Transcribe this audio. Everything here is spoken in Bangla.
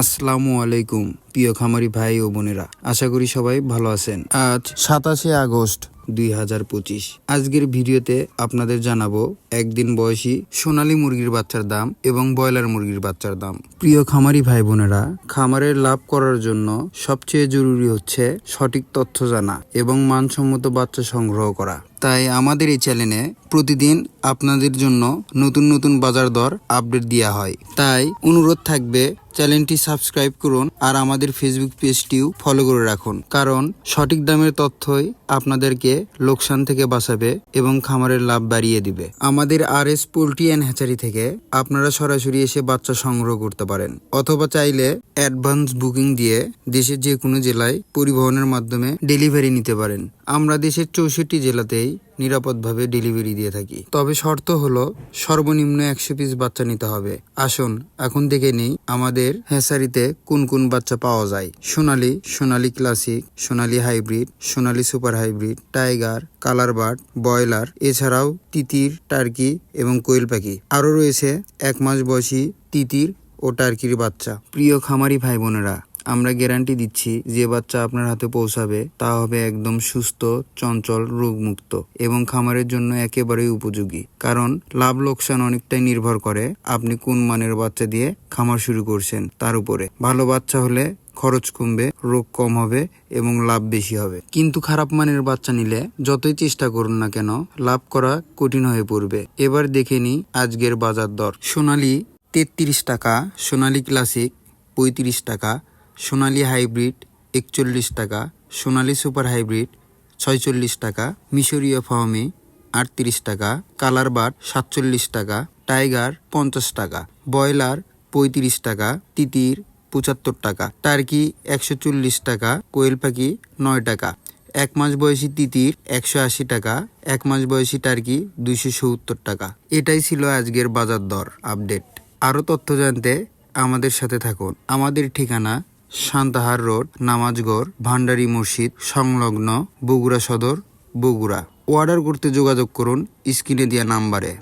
আসসালামু আলাইকুম, প্রিয় খামারি ভাই ও বোনেরা। আশা করি সবাই ভালো আছেন। আজ সাতাশে আগস্ট দুই হাজার পঁচিশ। আজকের ভিডিওতে আপনাদের জানাব একদিন বয়সী সোনালী মুরগির বাচ্চার দাম এবং ব্রয়লার মুরগির বাচ্চার দাম। প্রিয় খামারি ভাই বোনেরা, খামারের লাভ করার জন্য সবচেয়ে জরুরি হচ্ছে সঠিক তথ্য জানা এবং মানসম্মত বাচ্চা সংগ্রহ করা। তাই আমাদের এই চ্যানেলে প্রতিদিন আপনাদের জন্য নতুন নতুন বাজার দর আপডেট দেওয়া হয়। তাই অনুরোধ থাকবে, চ্যানেলটি সাবস্ক্রাইব করুন আর আমাদের ফেসবুক পেজটিও ফলো করে রাখুন। কারণ সঠিক দামের তথ্যই আপনাদেরকে লোকসান থেকে বাঁচাবে এবং খামারের লাভ বাড়িয়ে দিবে। আমাদের R S poultry and hatchery থেকে আপনারা সরাসরি এসে বাচ্চা সংগ্রহ করতে পারেন। অথবা চাইলে অ্যাডভান্স বুকিং দিয়ে দেশের যে কোনো জেলায় পরিবহনের মাধ্যমে ডেলিভারি নিতে পারেন। আমরা দেশের চৌষট্টি জেলাতেই নিরাপদভাবে ডেলিভারি দিয়ে থাকি। তবে শর্ত হলো, সর্বনিম্ন একশো পিস বাচ্চা নিতে হবে। আসুন, এখন দেখে নেই আমাদের হ্যাসারিতে কোন কোন বাচ্চা পাওয়া যায়। Sonali Sonali classic Sonali hybrid Sonali super hybrid tiger colour bird broiler এছাড়াও তিতির টার্কি এবং কোয়েল পাখি। আরও রয়েছে এক মাস বয়সী তিতির ও টার্কির বাচ্চা। প্রিয় খামারি ভাই বোনেরা আমরা গ্যারান্টি দিচ্ছি যে বাচ্চা আপনার হাতে পৌঁছাবে, তা হবে একদম সুস্থ, চঞ্চল, রোগমুক্ত এবং খামারের জন্য একেবারেই উপযোগী। কারণ লাভ লোকসান অনেকটাই নির্ভর করে আপনি কোন মানের বাচ্চা দিয়ে খামার শুরু করছেন তার উপরে। ভালো বাচ্চা হলে খরচ কমবে, রোগ কম হবে এবং লাভ বেশি হবে। কিন্তু খারাপ মানের বাচ্চা নিলে যতই চেষ্টা করুন না কেন, লাভ করা কঠিন হয়ে পড়বে। এবার দেখে নি আজকের বাজার দর। সোনালি তেত্রিশ টাকা, সোনালী ক্লাসিক পঁয়ত্রিশ টাকা সোনালী হাইব্রিড একচল্লিশ টাকা, সোনালী সুপার হাইব্রিড ছয়চল্লিশ টাকা, মিশরীয় ফার্মে আটত্রিশ টাকা, কালার বাট সাতচল্লিশ টাকা, টাইগার পঞ্চাশ টাকা, ব্রয়লার পঁয়ত্রিশ টাকা, তিতির পঁচাত্তর টাকা, টার্কি একশো চল্লিশ টাকা, কোয়েল পাখি নয় টাকা। এক মাস বয়সী তিতির একশো আশি টাকা, এক মাস বয়সী টার্কি দুইশো সত্তর টাকা। এটাই ছিল আজকের বাজার দর আপডেট। আরও তথ্য জানতে আমাদের সাথে থাকুন। আমাদের ঠিকানা সান্তাহার রোড, নামাজগড়, ভান্ডারী মসজিদ, সংলগ্ন বগুড়া সদর, বগুড়া। অর্ডার করতে যোগাযোগ করুন স্ক্রিনে দেওয়া নাম্বারে।